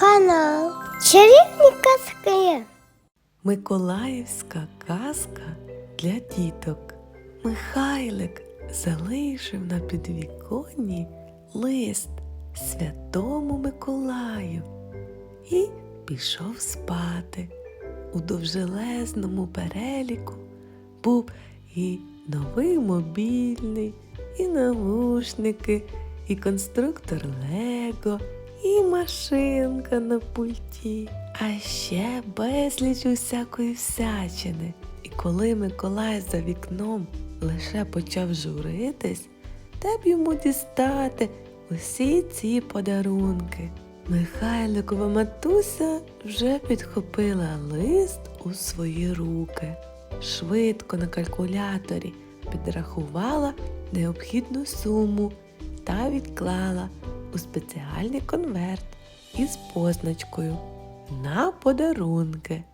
Канал Чарівні казки. Миколаївська казка для діток. Михайлик залишив на підвіконні лист святому Миколаю і пішов спати. У довжелезному переліку був і новий мобільний, і навушники, і конструктор Лего, і машинка на пульті, а ще безліч усякої всячини. І коли Миколай за вікном лише почав журитись, де б йому дістати усі ці подарунки. Михайликова матуся вже підхопила лист у свої руки. Швидко на калькуляторі підрахувала необхідну суму та відклала у спеціальний конверт із позначкою на подарунки.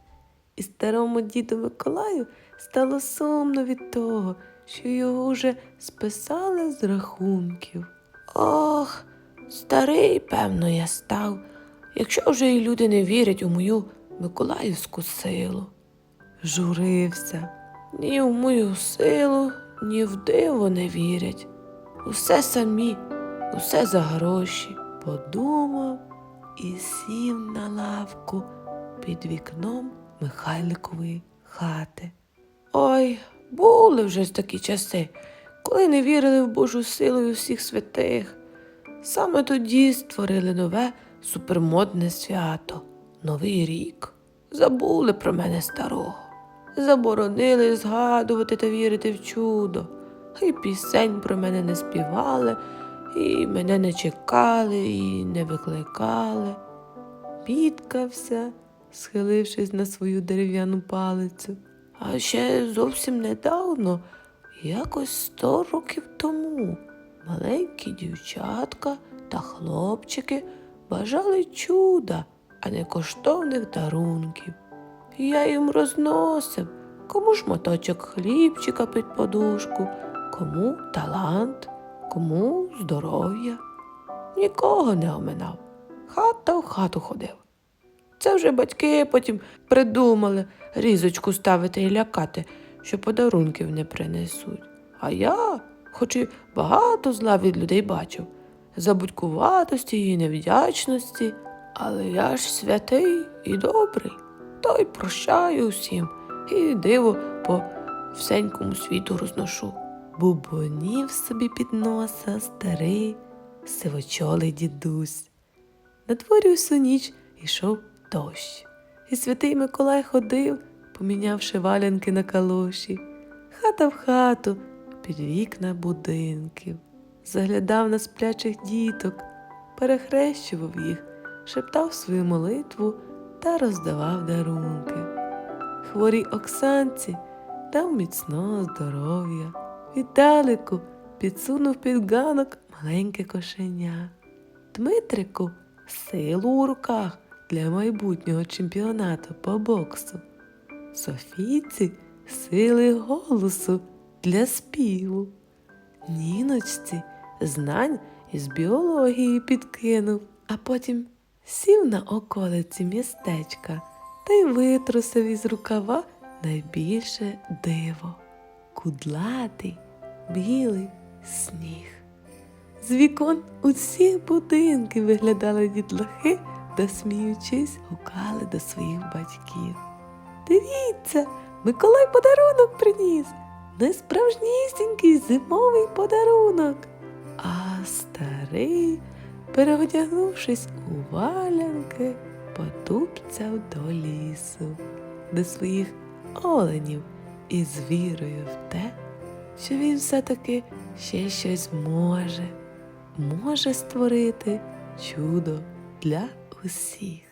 І старому діду Миколаю стало сумно від того, що його вже списали з рахунків. Ох, старий, певно, я став, якщо вже і люди не вірять у мою миколаївську силу. Журився, ні в мою силу, ні в диво не вірять. Усе самі, усе за гроші. Подумав і сів на лавку під вікном Михайликової хати. Ой, були вже ж такі часи, коли не вірили в Божу силу і всіх святих. Саме тоді створили нове супермодне свято, Новий рік. Забули про мене старого. Заборонили згадувати та вірити в чудо. І пісень про мене не співали, і мене не чекали, і не викликали. Бідкався, схилившись на свою дерев'яну палицю. А ще зовсім недавно, якось сто років тому, маленькі дівчатка та хлопчики бажали чуда, а не коштовних дарунків. Я їм розносив, кому шматочок хлібчика під подушку, кому талант, кому здоров'я. Нікого не оминав, хата в хату ходив. Це вже батьки потім придумали різочку ставити і лякати, що подарунків не принесуть. А я, хоч і багато зла від людей бачив, забудькуватості і невдячності, але я ж святий і добрий, то й прощаю всім, і диво по всенькому світу розношу. Бубонів собі під носа старий сивочолий дідусь. На дворі всю ніч йшов дощ, і святий Миколай ходив, помінявши валянки на калоші, хата в хату, під вікна будинків, заглядав на сплячих діток, перехрещував їх, шептав свою молитву та роздавав дарунки. Хворій Оксанці дав міцного здоров'я. Віталику підсунув під ганок маленьке кошеня. Дмитрику силу у руках для майбутнього чемпіонату по боксу. Софійці сили голосу для співу. Ніночці знань із біології підкинув, а потім сів на околиці містечка та й витрусив із рукава найбільше диво кудлатий білий сніг. З вікон усі будинки виглядали дітлахи та, сміючись, гукали до своїх батьків. Дивіться, Миколай подарунок приніс, найсправжнісінький зимовий подарунок. А старий, переодягнувшись у валянки, потупцяв до лісу, до своїх оленів і з вірою в те, що він все-таки ще щось може, може створити чудо для усіх.